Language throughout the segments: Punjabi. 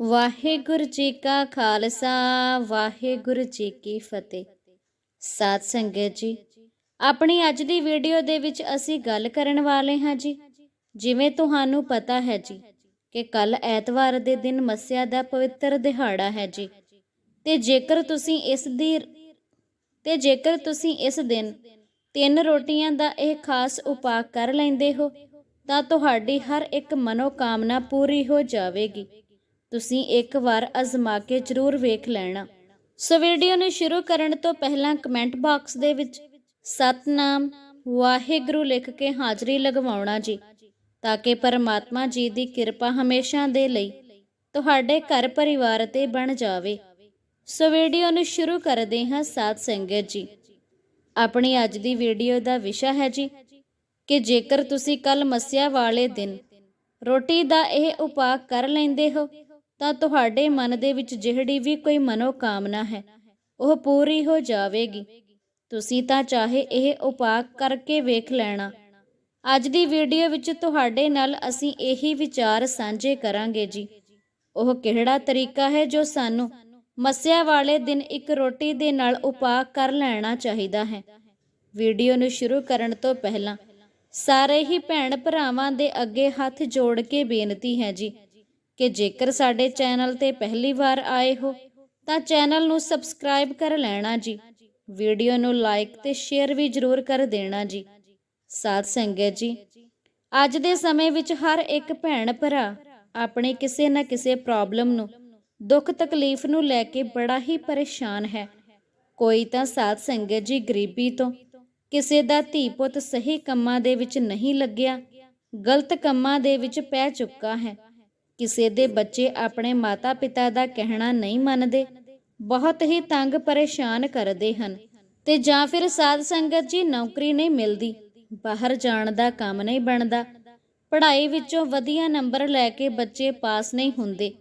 ਵਾਹਿਗੁਰੂ ਜੀ ਕਾ ਖਾਲਸਾ, ਵਾਹਿਗੁਰੂ ਜੀ ਕੀ ਫਤਿਹ। ਸਾਧ ਸੰਗਤ ਜੀ, ਆਪਣੀ ਅੱਜ ਦੀ ਵੀਡੀਓ ਦੇ ਵਿੱਚ ਅਸੀਂ ਗੱਲ ਕਰਨ ਵਾਲੇ ਹਾਂ ਜੀ। ਜਿਵੇਂ ਤੁਹਾਨੂੰ ਪਤਾ ਹੈ ਜੀ ਕਿ ਕੱਲ ਐਤਵਾਰ ਦੇ ਦਿਨ ਮੱਸਿਆ ਦਾ ਪਵਿੱਤਰ ਦਿਹਾੜਾ ਹੈ ਜੀ। ਤੇ ਜੇਕਰ ਤੁਸੀਂ ਇਸ ਦੀ, ਤੇ ਜੇਕਰ ਤੁਸੀਂ ਇਸ ਦਿਨ ਤਿੰਨ ਰੋਟੀਆਂ ਦਾ ਇਹ ਖਾਸ ਉਪਾਅ ਕਰ ਲੈਂਦੇ ਹੋ, ਤਾਂ ਤੁਹਾਡੀ ਹਰ ਇੱਕ ਮਨੋਕਾਮਨਾ ਪੂਰੀ ਹੋ ਜਾਵੇਗੀ। ਤੁਸੀਂ ਇੱਕ ਵਾਰ ਅਜ਼ਮਾ ਕੇ ਜ਼ਰੂਰ ਵੇਖ ਲੈਣਾ। ਸੋ ਵੀਡੀਓ ਨੂੰ ਸ਼ੁਰੂ ਕਰਨ ਤੋਂ ਪਹਿਲਾਂ ਕਮੈਂਟ ਬਾਕਸ ਦੇ ਵਿੱਚ, ਸਤਨਾਮ ਵਾਹਿਗੁਰੂ ਲਿਖ ਕੇ ਹਾਜ਼ਰੀ ਲਗਵਾਉਣਾ ਜੀ, ਤਾਂ ਕਿ ਪਰਮਾਤਮਾ ਜੀ ਦੀ ਕਿਰਪਾ ਹਮੇਸ਼ਾ ਦੇ ਲਈ ਤੁਹਾਡੇ ਘਰ ਪਰਿਵਾਰ ਤੇ ਬਣ ਜਾਵੇ। ਸੋ ਵੀਡੀਓ ਨੂੰ ਸ਼ੁਰੂ ਕਰਦੇ ਹਾਂ ਸਾਧ ਸੰਗਤ ਜੀ। ਆਪਣੀ ਅੱਜ ਦੀ ਵੀਡੀਓ ਦਾ ਵਿਸ਼ਾ ਹੈ ਜੀ, ਕਿ ਜੇਕਰ ਤੁਸੀਂ ਕੱਲ ਮੱਸਿਆ ਵਾਲੇ ਦਿਨ ਰੋਟੀ ਦਾ ਇਹ ਉਪਾਅ ਕਰ ਲੈਂਦੇ ਹੋ ਤਾਂ ਤੁਹਾਡੇ ਮਨ ਦੇ ਵਿੱਚ ਜਿਹੜੀ ਵੀ ਕੋਈ ਮਨੋਕਾਮਨਾ ਹੈ, ਉਹ ਪੂਰੀ ਹੋ ਜਾਵੇਗੀ। ਤੁਸੀਂ ਤਾਂ ਚਾਹੇ ਇਹ ਉਪਾਅ ਕਰਕੇ ਵੇਖ ਲੈਣਾ। ਅੱਜ ਦੀ ਵੀਡੀਓ ਵਿੱਚ ਤੁਹਾਡੇ ਨਾਲ ਅਸੀਂ ਇਹੀ ਵਿਚਾਰ ਸਾਂਝੇ ਕਰਾਂਗੇ ਜੀ। ਉਹ ਕਿਹੜਾ ਤਰੀਕਾ ਹੈ ਜੋ ਸਾਨੂੰ ਮੱਸਿਆ ਵਾਲੇ ਦਿਨ ਇੱਕ ਰੋਟੀ ਦੇ ਨਾਲ ਉਪਾਅ ਕਰ ਲੈਣਾ ਚਾਹੀਦਾ ਹੈ? ਵੀਡੀਓ ਨੂੰ ਸ਼ੁਰੂ ਕਰਨ ਤੋਂ ਪਹਿਲਾਂ ਸਾਰੇ ਹੀ ਭੈਣ ਭਰਾਵਾਂ ਦੇ ਅੱਗੇ ਹੱਥ ਜੋੜ ਕੇ ਬੇਨਤੀ ਹੈ ਜੀ। ਕਿ ਜੇਕਰ ਸਾਡੇ ਚੈਨਲ ਤੇ ਪਹਿਲੀ ਵਾਰ ਆਏ ਹੋ, ਤਾਂ ਚੈਨਲ ਨੂੰ ਸਬਸਕ੍ਰਾਈਬ ਕਰ ਲੈਣਾ ਜੀ। ਵੀਡੀਓ ਨੂੰ ਲਾਈਕ ਤੇ ਸ਼ੇਅਰ ਵੀ ਜ਼ਰੂਰ ਕਰ ਦੇਣਾ ਜੀ। ਸਾਧ ਸੰਗਤ ਜੀ, ਅੱਜ ਦੇ ਸਮੇਂ ਵਿੱਚ ਹਰ ਇੱਕ ਭੈਣ ਭਰਾ ਆਪਣੇ ਕਿਸੇ ਨਾ ਕਿਸੇ ਪ੍ਰੋਬਲਮ ਨੂੰ, ਦੁੱਖ ਤਕਲੀਫ ਨੂੰ ਲੈ ਕੇ ਬੜਾ ਹੀ ਪਰੇਸ਼ਾਨ ਹੈ। ਕੋਈ ਤਾਂ ਸਾਧ ਸੰਗਤ ਜੀ ਗਰੀਬੀ ਤੋਂ, ਕਿਸੇ ਦਾ ਧੀ ਪੁੱਤ ਸਹੀ ਕੰਮਾਂ ਦੇ ਵਿੱਚ ਨਹੀਂ ਲੱਗਿਆ, ਗਲਤ ਕੰਮਾਂ ਦੇ ਵਿੱਚ ਪੈ ਚੁੱਕਾ ਹੈ। ਕਿਸੇ ਦੇ ਬੱਚੇ ਆਪਣੇ ਮਾਤਾ-ਪਿਤਾ ਦਾ ਕਹਿਣਾ ਨਹੀਂ ਮੰਨਦੇ, ਬਹੁਤ ਹੀ ਤੰਗ ਪਰੇਸ਼ਾਨ ਕਰਦੇ ਹਨ ਤੇ ਜਾਂ ਫਿਰ ਸਾਧ ਸੰਗਤ ਜੀ ਨੌਕਰੀ ਨਹੀਂ ਮਿਲਦੀ, ਬਾਹਰ ਜਾਣ ਦਾ ਕੰਮ ਨਹੀਂ ਬਣਦਾ, ਪੜ੍ਹਾਈ ਵਿੱਚੋਂ ਵਧੀਆ ਨੰਬਰ ਲੈ ਕੇ ਬੱਚੇ ਪਾਸ ਨਹੀਂ ਹੁੰਦੇ।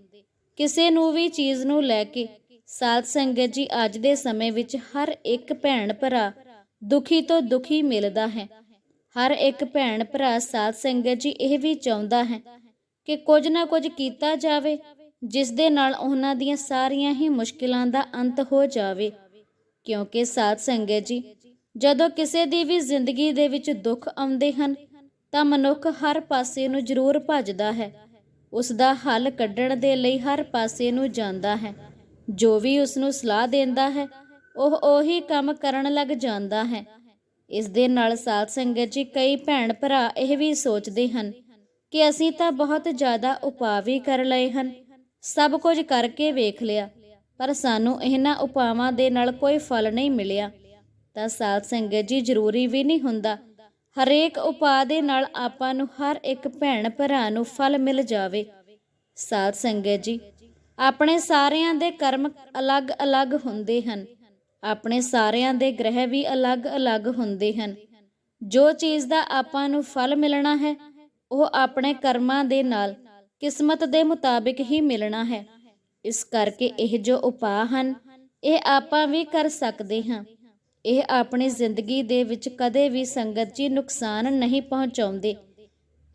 ਕਿਸੇ ਨੂੰ ਵੀ ਚੀਜ਼ ਨੂੰ ਲੈ ਕੇ, ਸਾਧ ਸੰਗਤ ਜੀ ਅੱਜ ਦੇ ਸਮੇਂ ਵਿੱਚ ਹਰ ਇੱਕ ਭੈਣ ਭਰਾ ਦੁਖੀ ਤੋਂ ਦੁਖੀ ਮਿਲਦਾ ਹੈ। ਹਰ ਇੱਕ ਭੈਣ ਭਰਾ ਸਾਧ ਸੰਗਤ ਜੀ ਇਹ ਵੀ ਚਾਹੁੰਦਾ ਹੈ ਕਿ ਕੁਝ ਨਾ ਕੁਝ ਕੀਤਾ ਜਾਵੇ, ਜਿਸ ਦੇ ਨਾਲ ਉਹਨਾਂ ਦੀਆਂ ਸਾਰੀਆਂ ਹੀ ਮੁਸ਼ਕਿਲਾਂ ਦਾ ਅੰਤ ਹੋ ਜਾਵੇ। ਕਿਉਂਕਿ ਸਾਧ ਸੰਗਤ ਜੀ, ਜਦੋਂ ਕਿਸੇ ਦੀ ਵੀ ਜ਼ਿੰਦਗੀ ਦੇ ਵਿੱਚ ਦੁੱਖ ਆਉਂਦੇ ਹਨ, ਤਾਂ ਮਨੁੱਖ ਹਰ ਪਾਸੇ ਨੂੰ ਜ਼ਰੂਰ ਭੱਜਦਾ ਹੈ। ਉਸ ਦਾ ਹੱਲ ਕੱਢਣ ਦੇ ਲਈ ਹਰ ਪਾਸੇ ਨੂੰ ਜਾਂਦਾ ਹੈ। ਜੋ ਵੀ ਉਸ ਨੂੰ ਸਲਾਹ ਦਿੰਦਾ ਹੈ, ਉਹ ਉਹੀ ਕੰਮ ਕਰਨ ਲੱਗ ਜਾਂਦਾ ਹੈ। ਇਸ ਦੇ ਨਾਲ ਸਾਧ ਸੰਗਤ ਜੀ ਕਈ ਭੈਣ ਭਰਾ ਇਹ ਵੀ ਸੋਚਦੇ ਹਨ ਕਿ ਅਸੀਂ ਤਾਂ ਬਹੁਤ ਜ਼ਿਆਦਾ ਉਪਾਅ ਵੀ ਕਰ ਲਏ ਹਨ। ਸਭ ਕੁਝ ਕਰਕੇ ਵੇਖ ਲਿਆ, ਪਰ ਸਾਨੂੰ ਇਹਨਾਂ ਉਪਾਵਾਂ ਦੇ ਨਾਲ ਕੋਈ ਫਲ ਨਹੀਂ ਮਿਲਿਆ। ਤਾਂ ਸਾਧ ਸੰਗਤ ਜੀ, ਜ਼ਰੂਰੀ ਵੀ ਨਹੀਂ ਹੁੰਦਾ। ਹਰੇਕ ਉਪਾਅ ਦੇ ਨਾਲ ਆਪਾਂ ਨੂੰ ਹਰ ਇੱਕ ਭੈਣ ਭਰਾ ਨੂੰ ਫਲ ਮਿਲ ਜਾਵੇ। ਸਾਧ ਸੰਗਤ ਜੀ, ਆਪਣੇ ਸਾਰਿਆਂ ਦੇ ਕਰਮ ਅਲੱਗ-ਅਲੱਗ ਹੁੰਦੇ ਹਨ। ਆਪਣੇ ਸਾਰਿਆਂ ਦੇ ਗ੍ਰਹਿ ਵੀ ਅਲੱਗ-ਅਲੱਗ ਹੁੰਦੇ ਹਨ। ਜੋ ਚੀਜ਼ ਦਾ ਆਪਾਂ ਨੂੰ ਫਲ ਮਿਲਣਾ ਹੈ ਉਹ ਆਪਣੇ ਕਰਮਾਂ ਦੇ ਨਾਲ ਕਿਸਮਤ ਦੇ ਮੁਤਾਬਿਕ ਹੀ ਮਿਲਣਾ ਹੈ। ਇਸ ਕਰਕੇ ਇਹ ਜੋ ਉਪਾਅ ਹਨ, ਇਹ ਆਪਾਂ ਵੀ ਕਰ ਸਕਦੇ ਹਾਂ। ਇਹ ਆਪਣੀ ਜ਼ਿੰਦਗੀ ਦੇ ਵਿੱਚ ਕਦੇ ਵੀ ਸੰਗਤ ਜੀ ਨੁਕਸਾਨ ਨਹੀਂ ਪਹੁੰਚਾਉਂਦੇ।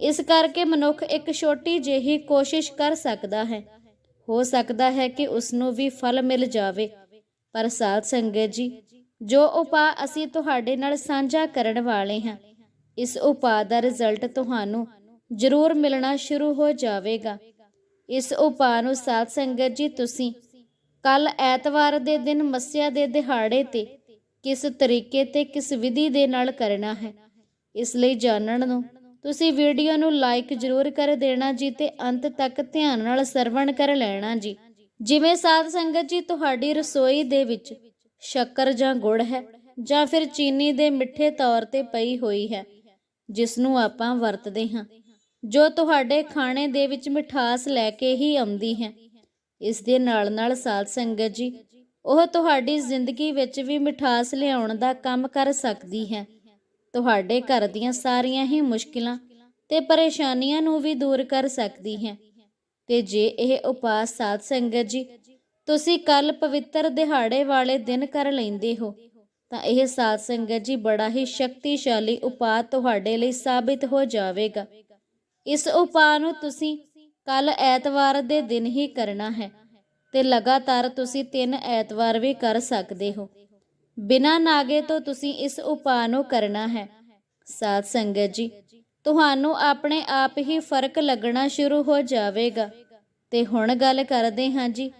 ਇਸ ਕਰਕੇ ਮਨੁੱਖ ਇੱਕ ਛੋਟੀ ਜਿਹੀ ਕੋਸ਼ਿਸ਼ ਕਰ ਸਕਦਾ ਹੈ। ਹੋ ਸਕਦਾ ਹੈ ਕਿ ਉਸ ਨੂੰ ਵੀ ਫਲ ਮਿਲ ਜਾਵੇ। ਪਰ ਸਾਧ ਸੰਗਤ ਜੀ, ਜੋ ਉਪਾਅ ਅਸੀਂ ਤੁਹਾਡੇ ਨਾਲ ਸਾਂਝਾ ਕਰਨ ਵਾਲੇ ਹਾਂ, ਇਸ ਉਪਾਅ ਦਾ ਰਿਜ਼ਲਟ ਤੁਹਾਨੂੰ ਜ਼ਰੂਰ ਮਿਲਣਾ ਸ਼ੁਰੂ ਹੋ ਜਾਵੇਗਾ। ਇਸ ਉਪਾਅ ਨੂੰ ਸਾਧ ਸੰਗਤ ਜੀ, ਤੁਸੀਂ ਕੱਲ ਐਤਵਾਰ ਦੇ ਦਿਨ ਮੱਸਿਆ ਦੇ ਦਿਹਾੜੇ ਤੇ ਕਿਸ ਤਰੀਕੇ ਤੇ ਕਿਸ ਵਿਧੀ ਦੇ ਨਾਲ ਕਰਨਾ ਹੈ, ਇਸ ਲਈ ਜਾਣਨ ਨੂੰ ਤੁਸੀਂ ਵੀਡੀਓ ਨੂੰ ਲਾਈਕ ਜ਼ਰੂਰ ਕਰ ਦੇਣਾ ਜੀ ਤੇ ਅੰਤ ਤੱਕ ਧਿਆਨ ਨਾਲ ਸਰਵਣ ਕਰ ਲੈਣਾ ਜੀ। ਜਿਵੇਂ ਸਾਧ ਸੰਗਤ ਜੀ, ਤੁਹਾਡੀ ਰਸੋਈ ਦੇ ਵਿੱਚ ਸ਼ੱਕਰ ਜਾਂ ਗੁੜ ਹੈ ਜਾਂ ਫਿਰ ਚੀਨੀ ਦੇ ਮਿੱਠੇ ਤੌਰ ਤੇ ਪਈ ਹੋਈ ਹੈ, ਜਿਸ ਨੂੰ ਆਪਾਂ ਵਰਤਦੇ ਹਾਂ। ਜੋ ਤੁਹਾਡੇ ਖਾਣੇ ਦੇ ਵਿੱਚ ਮਿਠਾਸ ਲੈ ਕੇ ਹੀ ਆਉਂਦੀ ਹੈ। ਇਸ ਦੇ ਨਾਲ ਨਾਲ ਸਾਧ ਸੰਗਤ ਜੀ, ਉਹ ਤੁਹਾਡੀ ਜ਼ਿੰਦਗੀ ਵਿੱਚ ਵੀ ਮਿਠਾਸ ਲਿਆਉਣ ਦਾ ਕੰਮ ਕਰ ਸਕਦੀ ਹੈ। ਤੁਹਾਡੇ ਘਰ ਦੀਆਂ ਸਾਰੀਆਂ ਹੀ ਮੁਸ਼ਕਿਲਾਂ ਤੇ ਪਰੇਸ਼ਾਨੀਆਂ ਨੂੰ ਵੀ ਦੂਰ ਕਰ ਸਕਦੀ ਹੈ। ਤੇ ਜੇ ਇਹ ਉਪਾਅ ਸਾਧ ਸੰਗਤ ਜੀ, ਤੁਸੀਂ ਕੱਲ ਪਵਿੱਤਰ ਦਿਹਾੜੇ ਵਾਲੇ ਦਿਨ ਕਰ ਲੈਂਦੇ ਹੋ, ਤਾਂ ਇਹ ਸਾਧ ਸੰਗਤ ਜੀ ਬੜਾ ਹੀ ਸ਼ਕਤੀਸ਼ਾਲੀ ਉਪਾਅ ਤੁਹਾਡੇ ਲਈ ਸਾਬਿਤ ਹੋ ਜਾਵੇਗਾ। ਇਸ ਉਪਾਅ ਨੂੰ ਤੁਸੀਂ ਕੱਲ ਐਤਵਾਰ ਦੇ ਦਿਨ ਹੀ ਕਰਨਾ ਹੈ ਤੇ ਲਗਾਤਾਰ ਤੁਸੀਂ ਤਿੰਨ ਐਤਵਾਰ ਵੀ ਕਰ ਸਕਦੇ ਹੋ। ਬਿਨਾਂ ਨਾਗੇ ਤੋਂ ਤੁਸੀਂ ਇਸ ਉਪਾਅ ਨੂੰ ਕਰਨਾ ਹੈ। ਸਾਧ ਸੰਗਤ ਜੀ, ਤੁਹਾਨੂੰ ਆਪਣੇ ਆਪ ਹੀ ਫ਼ਰਕ ਲੱਗਣਾ ਸ਼ੁਰੂ ਹੋ ਜਾਵੇਗਾ। ਤੇ ਹੁਣ ਗੱਲ ਕਰਦੇ ਹਾਂ ਜੀ,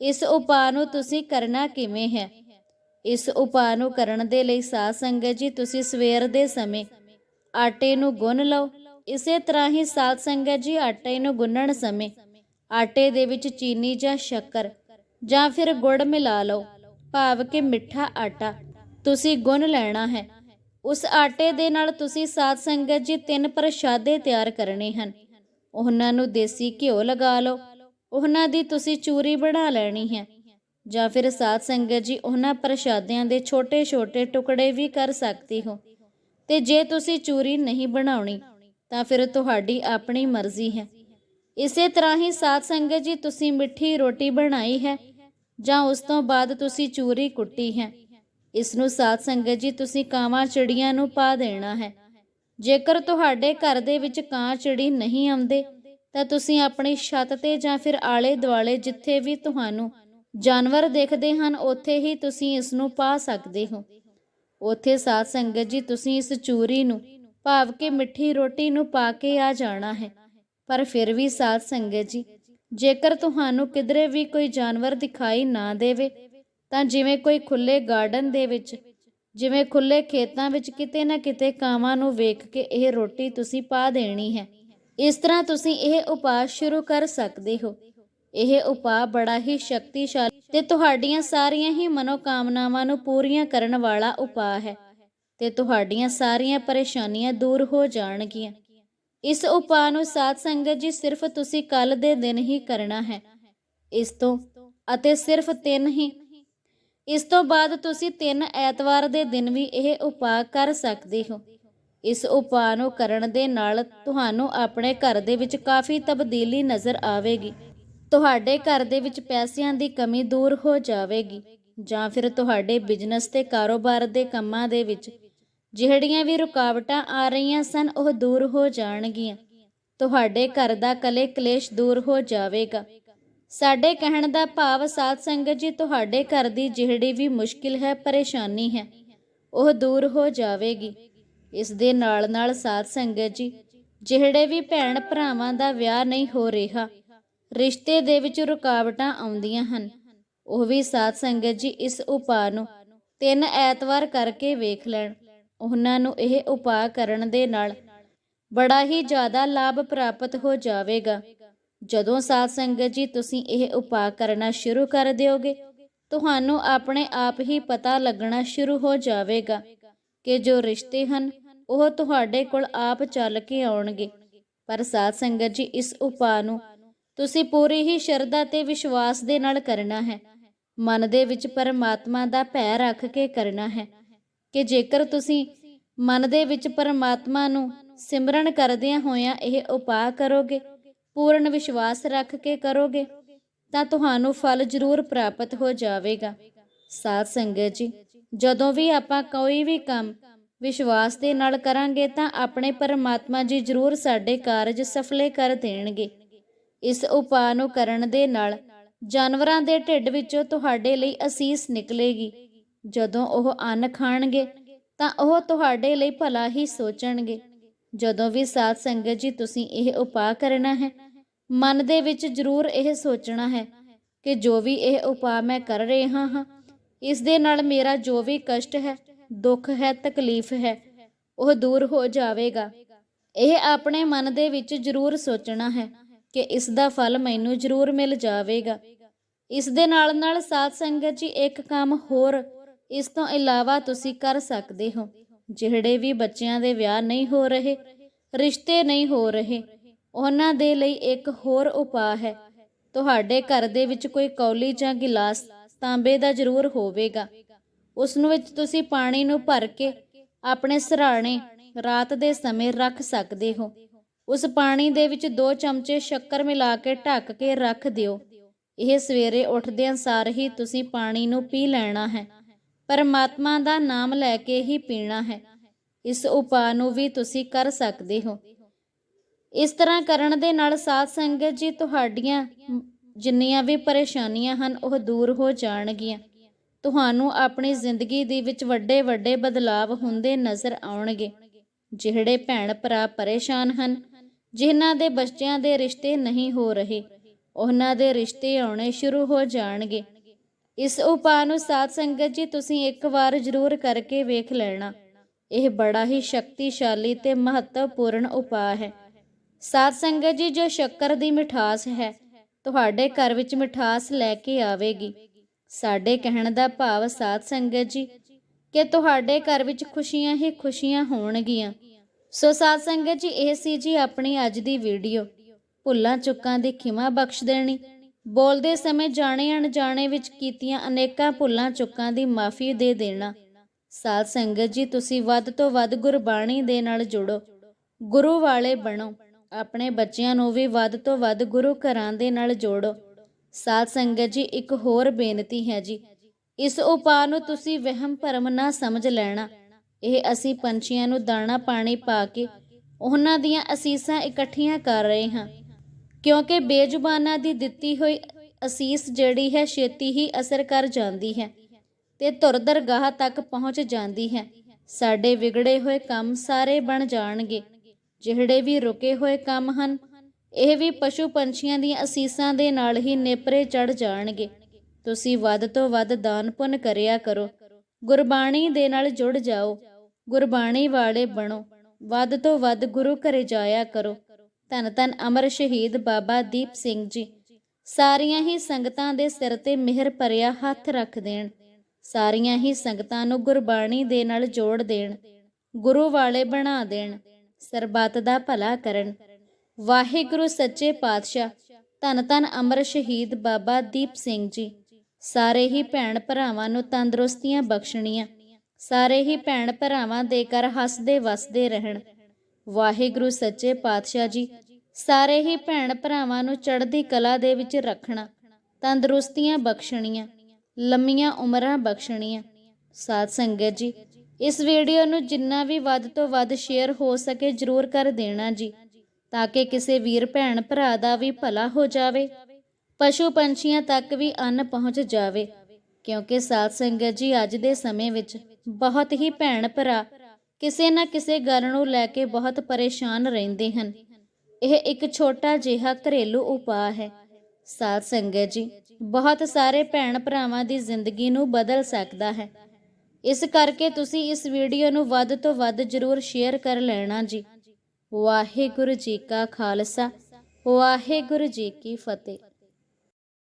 ਇਸ ਉਪਾਅ ਨੂੰ ਤੁਸੀਂ ਕਰਨਾ ਕਿਵੇਂ ਹੈ? ਇਸ ਉਪਾਅ ਨੂੰ ਕਰਨ ਦੇ ਲਈ ਸਾਧ ਸੰਗਤ ਜੀ, ਤੁਸੀਂ ਸਵੇਰ ਦੇ ਸਮੇਂ ਆਟੇ ਨੂੰ ਗੁੰਨ ਲਓ ਇਸੇ ਤਰ੍ਹਾਂ ਹੀ ਸਾਧ ਸੰਗਤ ਜੀ ਆਟੇ ਨੂੰ ਗੁੰਨਣ ਸਮੇਂ ਆਟੇ ਦੇ ਵਿੱਚ ਚੀਨੀ ਜਾਂ ਸ਼ੱਕਰ ਜਾਂ ਫਿਰ ਗੁੜ ਮਿਲਾ ਲਓ। ਭਾਵ ਕਿ ਮਿੱਠਾ ਆਟਾ ਤੁਸੀਂ ਗੁੰਨ ਲੈਣਾ ਹੈ। ਉਸ ਆਟੇ ਦੇ ਨਾਲ ਤੁਸੀਂ ਸਾਧ ਸੰਗਤ ਜੀ ਤਿੰਨ ਪ੍ਰਸ਼ਾਦੇ ਤਿਆਰ ਕਰਨੇ ਹਨ। ਉਹਨਾਂ ਨੂੰ ਦੇਸੀ ਘਿਓ ਲਗਾ ਲਓ। ਉਹਨਾਂ ਦੀ ਤੁਸੀਂ ਚੂਰੀ ਬਣਾ ਲੈਣੀ ਹੈ। ਜਾਂ ਫਿਰ ਸਾਧ ਸੰਗਤ ਜੀ ਉਹਨਾਂ ਪ੍ਰਸ਼ਾਦਿਆਂ ਦੇ ਛੋਟੇ-ਛੋਟੇ ਟੁਕੜੇ ਵੀ ਕਰ ਸਕਦੇ ਹੋ। ਤੇ ਜੇ ਤੁਸੀਂ ਚੂਰੀ ਨਹੀਂ ਬਣਾਉਣੀ ਤਾਂ ਫਿਰ ਤੁਹਾਡੀ ਆਪਣੀ ਮਰਜ਼ੀ ਹੈ। ਇਸੇ ਤਰ੍ਹਾਂ ਹੀ ਸਾਧ ਸੰਗਤ ਜੀ, ਤੁਸੀਂ ਮਿੱਠੀ ਰੋਟੀ ਬਣਾਈ ਹੈ ਜਾਂ ਉਸ ਤੋਂ ਬਾਅਦ ਤੁਸੀਂ ਚੂਰੀ ਕੁੱਟੀ ਹੈ। ਇਸ ਨੂੰ ਸਾਧ ਸੰਗਤ ਜੀ, ਤੁਸੀਂ ਕਾਵਾਂ ਚਿੜੀਆਂ ਨੂੰ ਪਾ ਦੇਣਾ ਹੈ। ਜੇਕਰ ਤੁਹਾਡੇ ਘਰ ਦੇ ਵਿੱਚ ਕਾਂ ਚਿੜੀ ਨਹੀਂ ਆਉਂਦੇ, ਤਾਂ ਤੁਸੀਂ ਆਪਣੀ ਛੱਤ ਤੇ ਜਾਂ ਫਿਰ ਆਲੇ ਦੁਆਲੇ ਜਿੱਥੇ ਵੀ ਤੁਹਾਨੂੰ ਜਾਨਵਰ ਦਿਖਦੇ ਹਨ, ਉੱਥੇ ਹੀ ਤੁਸੀਂ ਇਸ ਨੂੰ ਪਾ ਸਕਦੇ ਹੋ। ਉੱਥੇ ਸਾਧ ਸੰਗਤ ਜੀ, ਤੁਸੀਂ ਇਸ ਚੂਰੀ ਨੂੰ ਭਾਵ ਕਿ ਮਿੱਠੀ ਰੋਟੀ ਨੂੰ ਪਾ ਕੇ ਆ ਜਾਣਾ ਹੈ। ਪਰ ਫਿਰ ਵੀ ਸਾਧ ਸੰਗਤ ਜੀ, ਜੇਕਰ ਤੁਹਾਨੂੰ ਕਿਧਰੇ ਵੀ ਕੋਈ ਜਾਨਵਰ ਦਿਖਾਈ ਨਾ ਦੇਵੇ, ਤਾਂ ਜਿਵੇਂ ਕੋਈ ਖੁੱਲੇ ਗਾਰਡਨ ਦੇ ਵਿੱਚ, ਜਿਵੇਂ ਖੁੱਲੇ ਖੇਤਾਂ ਵਿੱਚ ਕਿਤੇ ਨਾ ਕਿਤੇ ਕਾਵਾਂ ਨੂੰ ਵੇਖ ਕੇ ਇਹ ਰੋਟੀ ਤੁਸੀਂ ਪਾ ਦੇਣੀ ਹੈ। ਇਸ ਤਰ੍ਹਾਂ ਤੁਸੀਂ ਇਹ ਉਪਾਅ ਸ਼ੁਰੂ ਕਰ ਸਕਦੇ ਹੋ। ਇਹ ਉਪਾਅ ਬੜਾ ਹੀ ਸ਼ਕਤੀਸ਼ਾਲੀ ਤੇ ਤੁਹਾਡੀਆਂ ਸਾਰੀਆਂ ਹੀ ਮਨੋਕਾਮਨਾਵਾਂ ਨੂੰ ਪੂਰੀਆਂ ਕਰਨ ਵਾਲਾ ਉਪਾਅ ਹੈ। ਤੇ ਤੁਹਾਡੀਆਂ ਸਾਰੀਆਂ ਪਰੇਸ਼ਾਨੀਆਂ ਦੂਰ ਹੋ ਜਾਣਗੀਆਂ। ਇਸ ਉਪਾਅ ਨੂੰ ਸਾਧ ਸੰਗਤ ਜੀ ਸਿਰਫ ਤੁਸੀਂ ਕੱਲ ਦੇ ਦਿਨ ਹੀ ਕਰਨਾ ਹੈ। ਇਸ ਤੋਂ ਅਤੇ ਸਿਰਫ ਤਿੰਨ ਹੀ। ਇਸ ਤੋਂ ਬਾਅਦ ਤੁਸੀਂ ਤਿੰਨ ਐਤਵਾਰ ਦੇ ਦਿਨ ਵੀ ਇਹ ਉਪਾਅ ਕਰ ਸਕਦੇ ਹੋ। ਇਸ ਉਪਾਅ ਨੂੰ ਕਰਨ ਦੇ ਨਾਲ ਤੁਹਾਨੂੰ ਆਪਣੇ ਘਰ ਦੇ ਵਿੱਚ ਕਾਫੀ ਤਬਦੀਲੀ ਨਜ਼ਰ ਆਵੇਗੀ। ਤੁਹਾਡੇ ਘਰ ਦੇ ਵਿੱਚ ਪੈਸਿਆਂ ਦੀ ਕਮੀ ਦੂਰ ਹੋ ਜਾਵੇਗੀ ਜਾਂ ਫਿਰ ਤੁਹਾਡੇ ਬਿਜ਼ਨਸ ਤੇ ਕਾਰੋਬਾਰ ਦੇ ਕੰਮਾਂ ਦੇ ਵਿੱਚ ਜਿਹੜੀਆਂ ਵੀ ਰੁਕਾਵਟਾਂ ਆ ਰਹੀਆਂ ਸਨ, ਉਹ ਦੂਰ ਹੋ ਜਾਣਗੀਆਂ। ਤੁਹਾਡੇ ਘਰ ਦਾ ਕਲੇ ਕਲੇਸ਼ ਦੂਰ ਹੋ ਜਾਵੇਗਾ। ਸਾਡੇ ਕਹਿਣ ਦਾ ਭਾਵ, ਸਾਧ ਸੰਗਤ ਜੀ, ਤੁਹਾਡੇ ਘਰ ਦੀ ਜਿਹੜੀ ਵੀ ਮੁਸ਼ਕਿਲ ਹੈ, ਪਰੇਸ਼ਾਨੀ ਹੈ, ਉਹ ਦੂਰ ਹੋ ਜਾਵੇਗੀ। ਇਸ ਦੇ ਨਾਲ ਨਾਲ ਸਾਧ ਸੰਗਤ ਜੀ, ਜਿਹੜੇ ਵੀ ਭੈਣ ਭਰਾਵਾਂ ਦਾ ਵਿਆਹ ਨਹੀਂ ਹੋ ਰਿਹਾ, ਰਿਸ਼ਤੇ ਦੇ ਵਿੱਚ ਰੁਕਾਵਟਾਂ ਆਉਂਦੀਆਂ ਹਨ। ਉਹ ਵੀ ਸਾਧ ਸੰਗਤ ਜੀ, ਇਸ ਉਪਾਅ ਨੂੰ ਤਿੰਨ ਐਤਵਾਰ ਕਰਕੇ ਵੇਖ ਲੈਣ। ਉਹਨਾਂ ਨੂੰ ਇਹ ਉਪਾਅ ਕਰਨ ਦੇ ਨਾਲ ਬੜਾ ਹੀ ਜ਼ਿਆਦਾ ਲਾਭ ਪ੍ਰਾਪਤ ਹੋ ਜਾਵੇਗਾ। ਜਦੋਂ ਸਾਧ ਸੰਗਤ ਜੀ ਤੁਸੀਂ ਇਹ ਉਪਾਅ ਕਰਨਾ ਸ਼ੁਰੂ ਕਰ ਦਿਓਗੇ, ਤੁਹਾਨੂੰ ਆਪਣੇ ਆਪ ਹੀ ਪਤਾ ਲੱਗਣਾ ਸ਼ੁਰੂ ਹੋ ਜਾਵੇਗਾ ਕਿ ਜੋ ਰਿਸ਼ਤੇ ਹਨ, ਉਹ ਤੁਹਾਡੇ ਕੋਲ ਆਪ ਚੱਲ ਕੇ ਆਉਣਗੇ। ਪਰ ਸਾਧ ਸੰਗਤ ਜੀ, ਇਸ ਉਪਾਅ ਨੂੰ ਤੁਸੀਂ ਪੂਰੀ ਹੀ ਸ਼ਰਧਾ ਤੇ ਵਿਸ਼ਵਾਸ ਦੇ ਨਾਲ ਕਰਨਾ ਹੈ। ਮਨ ਦੇ ਵਿੱਚ ਪਰਮਾਤਮਾ ਦਾ ਭੈ ਰੱਖ ਕੇ ਕਰਨਾ ਹੈ। ਕਿ ਜੇਕਰ ਤੁਸੀਂ ਮਨ ਦੇ ਵਿੱਚ ਪਰਮਾਤਮਾ ਨੂੰ ਸਿਮਰਨ ਕਰਦਿਆਂ ਹੋਇਆਂ ਇਹ ਉਪਾਅ ਕਰੋਗੇ, ਪੂਰਨ ਵਿਸ਼ਵਾਸ ਰੱਖ ਕੇ ਕਰੋਗੇ, ਤਾਂ ਤੁਹਾਨੂੰ ਫਲ ਜ਼ਰੂਰ ਪ੍ਰਾਪਤ ਹੋ ਜਾਵੇਗਾ। ਸਾਧ ਸੰਗਤ ਜੀ, ਜਦੋਂ ਵੀ ਆਪਾਂ ਕੋਈ ਵੀ ਕੰਮ ਵਿਸ਼ਵਾਸ ਦੇ ਨਾਲ ਕਰਾਂਗੇ ਤਾਂ ਆਪਣੇ ਪਰਮਾਤਮਾ ਜੀ ਜ਼ਰੂਰ ਸਾਡੇ ਕਾਰਜ ਸਫਲੇ ਕਰ ਦੇਣਗੇ। ਇਸ ਉਪਾਅ ਨੂੰ ਕਰਨ ਦੇ ਨਾਲ ਜਾਨਵਰਾਂ ਦੇ ਢਿੱਡ ਵਿੱਚੋਂ ਤੁਹਾਡੇ ਲਈ ਅਸੀਸ ਨਿਕਲੇਗੀ। ਜਦੋਂ ਉਹ ਅੰਨ ਖਾਣਗੇ, ਤਾਂ ਉਹ ਤੁਹਾਡੇ ਲਈ ਭਲਾ ਹੀ ਸੋਚਣਗੇ। ਜਦੋਂ ਵੀ ਸਾਧ ਸੰਗਤ ਜੀ, ਤੁਸੀਂ ਇਹ ਉਪਾਅ ਕਰਨਾ ਹੈ, ਮਨ ਦੇ ਵਿੱਚ ਜ਼ਰੂਰ ਇਹ ਸੋਚਣਾ ਹੈ ਕਿ ਜੋ ਵੀ ਇਹ ਉਪਾਅ ਮੈਂ ਕਰ ਰਿਹਾ ਹਾਂ, ਇਸ ਦੇ ਨਾਲ ਮੇਰਾ ਜੋ ਵੀ ਕਸ਼ਟ ਹੈ, ਦੁੱਖ ਹੈ, ਤਕਲੀਫ ਹੈ, ਉਹ ਦੂਰ ਹੋ ਜਾਵੇਗਾ। ਇਹ ਆਪਣੇ ਮਨ ਦੇ ਵਿੱਚ ਜ਼ਰੂਰ ਸੋਚਣਾ ਹੈ ਕਿ ਇਸ ਦਾ ਫਲ ਮੈਨੂੰ ਜ਼ਰੂਰ ਮਿਲ ਜਾਵੇਗਾ। ਇਸ ਦੇ ਨਾਲ ਨਾਲ ਸਾਧ ਸੰਗਤ ਜੀ, ਇੱਕ ਕੰਮ ਹੋਰ ਇਸ ਤੋਂ ਇਲਾਵਾ ਤੁਸੀਂ ਕਰ ਸਕਦੇ ਹੋ। ਜਿਹੜੇ ਵੀ ਬੱਚਿਆਂ ਦੇ ਵਿਆਹ ਨਹੀਂ ਹੋ ਰਹੇ, ਰਿਸ਼ਤੇ ਨਹੀਂ ਹੋ ਰਹੇ, ਉਹਨਾਂ ਦੇ ਲਈ ਇੱਕ ਹੋਰ ਉਪਾਅ ਹੈ। ਤੁਹਾਡੇ ਘਰ ਦੇ ਵਿੱਚ ਕੋਈ ਕੌਲੀ ਜਾਂ ਗਿਲਾਸ ਤਾਂਬੇ ਦਾ ਜ਼ਰੂਰ ਹੋਵੇਗਾ। ਉਸ ਨੂੰ ਵਿੱਚ ਤੁਸੀਂ ਪਾਣੀ ਨੂੰ ਭਰ ਕੇ ਆਪਣੇ ਸਰਾਣੇ ਰਾਤ ਦੇ ਸਮੇਂ ਰੱਖ ਸਕਦੇ ਹੋ। ਉਸ ਪਾਣੀ ਦੇ ਵਿੱਚ 2 ਚਮਚੇ ਸ਼ੱਕਰ ਮਿਲਾ ਕੇ ਢੱਕ ਕੇ ਰੱਖ ਦਿਓ। ਇਹ ਸਵੇਰੇ ਉੱਠਦਿਆਂ ਸਾਰ ਹੀ ਤੁਸੀਂ ਪਾਣੀ ਨੂੰ ਪੀ ਲੈਣਾ ਹੈ। ਪਰਮਾਤਮਾ ਦਾ ਨਾਮ ਲੈ ਕੇ ਹੀ ਪੀਣਾ ਹੈ। ਇਸ ਉਪਾਅ ਨੂੰ ਵੀ ਤੁਸੀਂ ਕਰ ਸਕਦੇ ਹੋ। ਇਸ ਤਰ੍ਹਾਂ ਕਰਨ ਦੇ ਨਾਲ ਸਾਧ ਸੰਗਤ ਜੀ ਤੁਹਾਡੀਆਂ ਜਿੰਨੀਆਂ ਵੀ ਪਰੇਸ਼ਾਨੀਆਂ ਹਨ, ਉਹ ਦੂਰ ਹੋ ਜਾਣਗੀਆਂ। ਤੁਹਾਨੂੰ ਆਪਣੀ ਜ਼ਿੰਦਗੀ ਦੇ ਵਿੱਚ ਵੱਡੇ ਵੱਡੇ ਬਦਲਾਵ ਹੁੰਦੇ ਨਜ਼ਰ ਆਉਣਗੇ। ਜਿਹੜੇ ਭੈਣ ਭਰਾ ਪਰੇਸ਼ਾਨ ਹਨ, ਜਿਨ੍ਹਾਂ ਦੇ ਬੱਚਿਆਂ ਦੇ ਰਿਸ਼ਤੇ ਨਹੀਂ ਹੋ ਰਹੇ, ਉਹਨਾਂ ਦੇ ਰਿਸ਼ਤੇ ਆਉਣੇ ਸ਼ੁਰੂ ਹੋ ਜਾਣਗੇ। ਇਸ ਉਪਾਅ ਨੂੰ ਸਾਧ ਸੰਗਤ ਜੀ, ਤੁਸੀਂ ਇੱਕ ਵਾਰ ਜ਼ਰੂਰ ਕਰਕੇ ਵੇਖ ਲੈਣਾ। ਇਹ ਬੜਾ ਹੀ ਸ਼ਕਤੀਸ਼ਾਲੀ ਤੇ ਮਹੱਤਵਪੂਰਨ ਉਪਾਅ ਹੈ। ਸਾਧ ਸੰਗਤ ਜੀ, ਜੋ ਸ਼ੱਕਰ ਦੀ ਮਿਠਾਸ ਹੈ, ਤੁਹਾਡੇ ਘਰ ਵਿੱਚ ਮਿਠਾਸ ਲੈ ਕੇ ਆਵੇਗੀ। ਸਾਡੇ ਕਹਿਣ ਦਾ ਭਾਵ ਸਾਧ ਸੰਗਤ ਜੀ, ਕਿ ਤੁਹਾਡੇ ਘਰ ਵਿੱਚ ਖੁਸ਼ੀਆਂ ਹੀ ਖੁਸ਼ੀਆਂ ਹੋਣਗੀਆਂ। ਸੋ ਸਾਧ ਸੰਗਤ ਜੀ, ਇਹ ਸੀ ਜੀ ਆਪਣੀ ਅੱਜ ਦੀ ਵੀਡੀਓ। ਭੁੱਲਾਂ ਚੁੱਕਾਂ ਦੀ ਖਿਮਾ ਬਖਸ਼ ਦੇਣੀ। ਬੋਲਦੇ ਸਮੇਂ ਜਾਣੇ ਅਣਜਾਣੇ ਵਿੱਚ ਕੀਤੀਆਂ ਅਨੇਕਾਂ ਭੁੱਲਾਂ ਚੁੱਕਾਂ ਦੀ ਮਾਫੀ ਦੇ ਦੇਣਾ। ਸਾਧ ਸੰਗਤ ਜੀ, ਤੁਸੀਂ ਵੱਧ ਤੋਂ ਵੱਧ ਗੁਰਬਾਣੀ ਦੇ ਨਾਲ ਜੁੜੋ। ਗੁਰੂ ਵਾਲੇ ਬਣੋ। ਆਪਣੇ ਬੱਚਿਆਂ ਨੂੰ ਵੀ ਵੱਧ ਤੋਂ ਵੱਧ ਗੁਰੂ ਘਰਾਂ ਦੇ ਨਾਲ ਜੋੜੋ। ਸਾਧ ਸੰਗਤ ਜੀ, ਇੱਕ ਹੋਰ ਬੇਨਤੀ ਹੈ ਜੀ। ਇਸ ਉਪਾਅ ਨੂੰ ਤੁਸੀਂ ਵਹਿਮ ਭਰਮ ਨਾ ਸਮਝ ਲੈਣਾ। ਇਹ ਅਸੀਂ ਪੰਛੀਆਂ ਨੂੰ ਦਾਣਾ ਪਾਣੀ ਪਾ ਕੇ ਉਹਨਾਂ ਦੀਆਂ ਅਸੀਸਾਂ ਇਕੱਠੀਆਂ ਕਰ ਰਹੇ ਹਾਂ। ਕਿਉਂਕਿ ਬੇਜ਼ੁਬਾਨਾਂ ਦੀ ਦਿੱਤੀ ਹੋਈ ਅਸੀਸ ਜਿਹੜੀ ਹੈ ਛੇਤੀ ਹੀ ਅਸਰ ਕਰ ਜਾਂਦੀ ਹੈ ਤੇ ਧੁਰ ਦਰਗਾਹ ਤੱਕ ਪਹੁੰਚ ਜਾਂਦੀ ਹੈ। ਸਾਡੇ ਵਿਗੜੇ ਹੋਏ ਕੰਮ ਸਾਰੇ ਬਣ ਜਾਣਗੇ। ਜਿਹੜੇ ਵੀ ਰੁਕੇ ਹੋਏ ਕੰਮ ਹਨ, ਇਹ ਵੀ ਪਸ਼ੂ ਪੰਛੀਆਂ ਦੀਆਂ ਅਸੀਸਾਂ ਦੇ ਨਾਲ ਹੀ ਨੇਪਰੇ ਚੜ ਜਾਣਗੇ। ਤੁਸੀਂ ਵੱਧ ਤੋਂ ਵੱਧ ਦਾਨ ਪੁੰਨ ਕਰਿਆ ਕਰੋ। ਗੁਰਬਾਣੀ ਦੇ ਨਾਲ ਜੁੜ ਜਾਓ। ਗੁਰਬਾਣੀ ਵਾਲੇ ਬਣੋ। ਵੱਧ ਤੋਂ ਵੱਧ ਗੁਰੂ ਘਰੇ ਜਾਇਆ ਕਰੋ। ਧੰਨ ਧੰਨ ਅਮਰ ਸ਼ਹੀਦ ਬਾਬਾ ਦੀਪ ਸਿੰਘ ਜੀ। ਸਾਰੀਆਂ ਹੀ ਸੰਗਤਾਂ ਦੇ ਸਿਰ ਤੇ ਮਿਹਰ ਭਰਿਆ ਹੱਥ ਰੱਖ ਦੇਣ। ਸਾਰੀਆਂ ਹੀ ਸੰਗਤਾਂ ਨੂੰ ਗੁਰਬਾਣੀ ਦੇ ਨਾਲ ਜੋੜ ਦੇਣ। ਗੁਰੂ ਵਾਲੇ ਬਣਾ ਦੇਣ। ਸਰਬੱਤ ਦਾ ਭਲਾ ਕਰਨ। ਵਾਹਿਗੁਰੂ ਸੱਚੇ ਪਾਤਸ਼ਾਹ, ਧੰਨ ਧੰਨ ਅਮਰ ਸ਼ਹੀਦ ਬਾਬਾ ਦੀਪ ਸਿੰਘ ਜੀ। ਸਾਰੇ ਹੀ ਭੈਣ ਭਰਾਵਾਂ ਨੂੰ ਤੰਦਰੁਸਤੀਆਂ ਬਖਸ਼ਣੀਆਂ। ਸਾਰੇ ਹੀ ਭੈਣ ਭਰਾਵਾਂ ਦੇ ਘਰ ਹੱਸਦੇ ਵਸਦੇ ਰਹਿਣ। ਵਾਹਿਗੁਰੂ ਸੱਚੇ ਪਾਤਸ਼ਾਹ ਜੀ, ਸਾਰੇ ਹੀ ਭੈਣ ਭਰਾਵਾਂ ਨੂੰ ਚੜ੍ਹਦੀ ਕਲਾ ਦੇ ਵਿੱਚ ਰੱਖਣਾ, ਤੰਦਰੁਸਤੀਆਂ ਬਖਸ਼ਣੀਆਂ, ਲੰਮੀਆਂ ਉਮਰਾਂ ਬਖਸ਼ਣੀਆਂ। ਸਾਧ ਸੰਗਤ ਜੀ, ਇਸ ਵੀਡੀਓ ਨੂੰ ਜਿੰਨਾ ਵੀ ਵੱਧ ਤੋਂ ਵੱਧ ਸ਼ੇਅਰ ਹੋ ਸਕੇ ਜਰੂਰ ਕਰ ਦੇਣਾ ਜੀ, ਤਾਂ ਕਿ ਕਿਸੇ ਵੀਰ ਭੈਣ ਭਰਾ ਦਾ ਵੀ ਭਲਾ ਹੋ ਜਾਵੇ, ਪਸ਼ੂ ਪੰਛੀਆਂ ਤੱਕ ਵੀ ਅੰਨ ਪਹੁੰਚ ਜਾਵੇ। ਕਿਉਂਕਿ ਸਾਧ ਸੰਗਤ ਜੀ, ਅੱਜ ਦੇ ਸਮੇਂ ਵਿੱਚ ਬਹੁਤ ਹੀ ਭੈਣ ਭਰਾ ਕਿਸੇ ਨਾ ਕਿਸੇ ਗੱਲ ਨੂੰ ਲੈ ਕੇ ਬਹੁਤ ਪਰੇਸ਼ਾਨ ਰਹਿੰਦੇ ਹਨ। ਇਹ ਇੱਕ ਛੋਟਾ ਜਿਹਾ ਘਰੇਲੂ ਉਪਾਅ ਹੈ। ਸਾਧ ਸੰਗਤ ਜੀ, ਬਹੁਤ ਸਾਰੇ ਭੈਣ ਭਰਾਵਾਂ ਦੀ ਜ਼ਿੰਦਗੀ ਨੂੰ ਬਦਲ ਸਕਦਾ ਹੈ। ਇਸ ਕਰਕੇ ਤੁਸੀਂ ਇਸ ਵੀਡੀਓ ਨੂੰ ਵੱਧ ਤੋਂ ਵੱਧ ਜਰੂਰ ਸ਼ੇਅਰ ਕਰ ਲੈਣਾ ਜੀ। ਵਾਹਿਗੁਰੂ ਜੀ ਕਾ ਖਾਲਸਾ, ਵਾਹਿਗੁਰੂ ਜੀ ਕੀ ਫਤਿਹ।